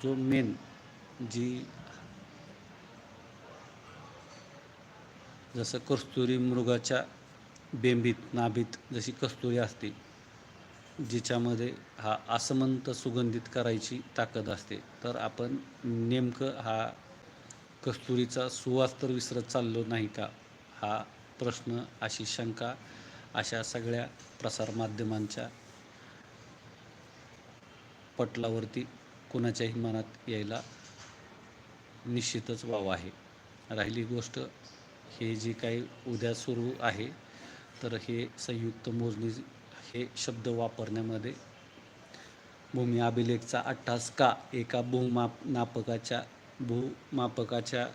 जो मेन जी जसं कस्तुरी मृगाच्या बेंबीत नाभीत जशी कस्तुरी असते जिच्यामध्ये हा आसमंत सुगंधित करायची ताकद असते. तर आपण नेमकं हा कस्तुरीचा सुवास तर विसरत चाललो नाही का? हा प्रश्न अशी शंका अशा सगळ्या प्रसारमाध्यमांच्या पटलावरती कोणाच्याही मनात यायला निश्चितच वाव आहे. राहिली गोष्ट हे जे काही उद्या सुरू आहे तर हे संयुक्त मोजणी हे शब्द वापरण्यामध्ये भूमी अभिलेखचा अठ्ठास का? एका भूमाप नापकाच्या भूमापकाच्या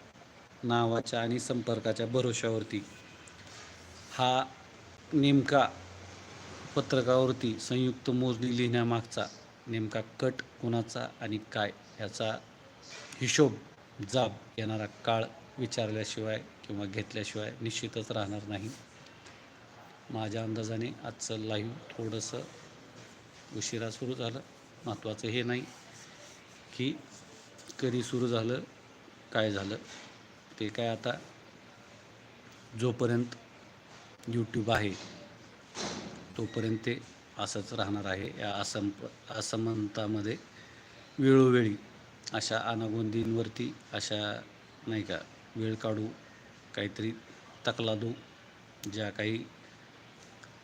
नावाच्या आणि संपर्काच्या भरोशावरती हा नेमका पत्रकावरती संयुक्त मोजणी लिहिण्यामागचा नेमका कट कुणाचा आणि काय ह्याचा हिशोब जाब येणारा काळ विचारल्याशिवाय किंवा घेतल्याशिवाय निश्चितच राहणार नाही. माझ्या अंदाजाने आजचं लाईव्ह थोडंसं उशिरा सुरू झालं. महत्त्वाचं हे नाही की कधी सुरू झालं काय झालं ते काय आता जोपर्यंत यूट्यूब आहे तोपर्यंत ते असंच राहणार आहे या असम असमंतामध्ये वेळोवेळी अशा अनागोंदींवरती अशा नाही का वेळ काढू काहीतरी तकलादू ज्या काही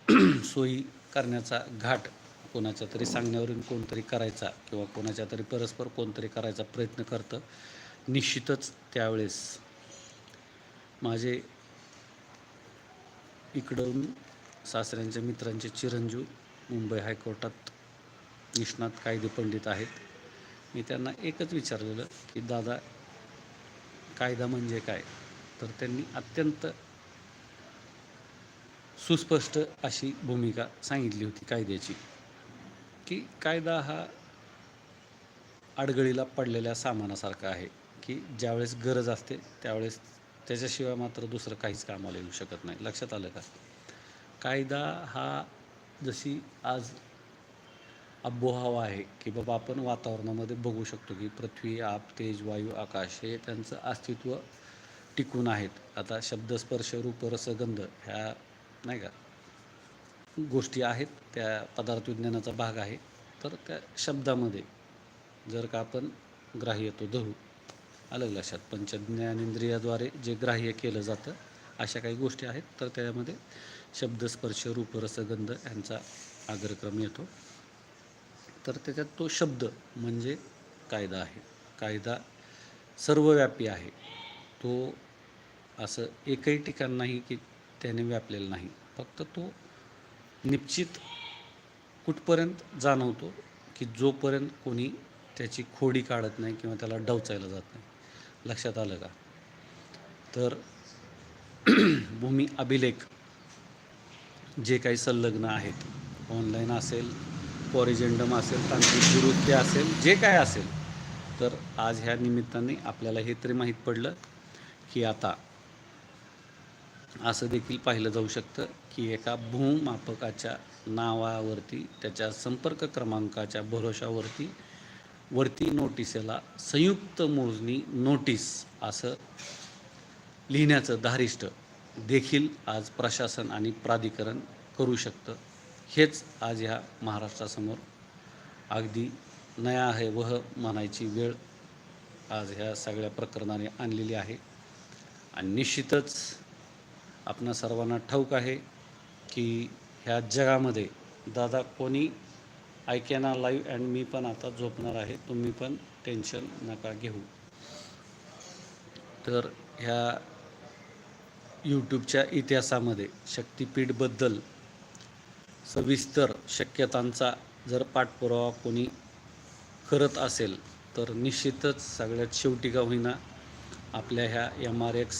सोयी करण्याचा घाट कोणाच्या तरी सांगण्यावरून कोणतरी करायचा किंवा कोणाच्या तरी परस्पर कोणतरी करायचा प्रयत्न करतं निश्चितच त्यावेळेस माझे इकडून सासऱ्यांच्या मित्रांचे चिरंजीव मुंबई हायकोर्टात निष्णात कायदे पंडित आहेत. मी त्यांना एकच विचारलेलं की दादा कायदा म्हणजे काय? तर त्यांनी अत्यंत सुस्पष्ट अशी भूमिका सांगितली होती कायद्याची की कायदा हा अडगळीला पडलेल्या सामानासारखा आहे की ज्यावेळेस गरज असते त्यावेळेस त्याच्याशिवाय मात्र दुसरं काहीच कामाला येऊ शकत नाही. लक्षात आलं का? कायदा हा जशी आज आबोहवा आहे की बाबा आपण वातावरणामध्ये बघू शकतो की पृथ्वी आप तेज वायू आकाश हे त्यांचं अस्तित्व टिकून आहेत. आता शब्दस्पर्श रूपरस गंध ह्या नाही का गोष्टी आहेत. त्या पदार्थ विज्ञानाचा भाग आहे. तर त्या शब्दामध्ये जर का आपण ग्राह्य तो धरू आलं लक्षात पंचज्ञानेंद्रियाद्वारे जे ग्राह्य केलं जातं अशा काही गोष्टी आहेत. तर त्यामध्ये शब्दस्पर्श रूप रसगंध यांचा अग्रक्रम येतो. तर त्याच्यात तो शब्द म्हणजे कायदा आहे. कायदा सर्वव्यापी आहे. तो असं एकही ठिकाण नाही की त्याने व्यापलेला नाही. फक्त तो निश्चित कुठपर्यंत जाणवतो की जोपर्यंत कोणी त्याची खोडी काढत नाही किंवा त्याला डवचायला जात नाही. लक्षात आलं का? तर भूमी अभिलेख जे काही संलग्न आहेत. ऑनलाईन असेल पॉरिजेंडम असेल तांत्रिक दुरुस्ती असेल जे काय असेल. तर आज ह्या निमित्ताने आपल्याला हे तरी माहीत पडलं की आता असं देखील पाहिलं जाऊ शकतं की एका भूमापकाच्या नावावरती त्याच्या संपर्क क्रमांकाच्या भरोशावरती वरती नोटिसेला संयुक्त मोजणी नोटीस असं लिहिण्याचं धारिष्ट देखील आज प्रशासन आणि प्राधिकरण करू शकतं. हेच आज ह्या महाराष्ट्रासमोर अगदी नया आहे वह म्हणायची वेळ आज ह्या सगळ्या प्रकरणाने आणलेली आहे. आणि निश्चितच आपणा सर्वांना ठाऊक आहे की ह्या जगामध्ये दादा कोणी ऐकेना लाईव्ह अँड मी पण आता झोपणार आहे तुम्ही पण टेन्शन नका घेऊ. तर ह्या यूट्यूबच्या इतिहासामध्ये शक्तिपीठबद्दल सविस्तर शक्यतांचा जर पाठपुरावा कोणी करत असेल तर निश्चितच सगळ्यात शेवटी का होईना आपल्या ह्या M R X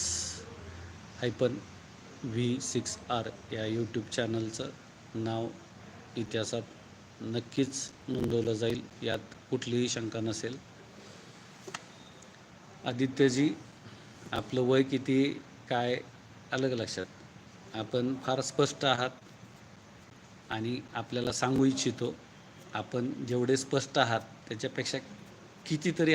hyphen V six R या यूट्यूब चॅनलचं नाव इतिहासात नक्कीच नोंदवलं जाईल यात कुठलीही शंका नसेल. आदित्यजी आपलं वय किती काय अलग लक्षात. आपण फार स्पष्ट आहात आणि आपल्याला सांगू इच्छितो आपण जेवढे स्पष्ट आहात त्याच्यापेक्षा कितीतरी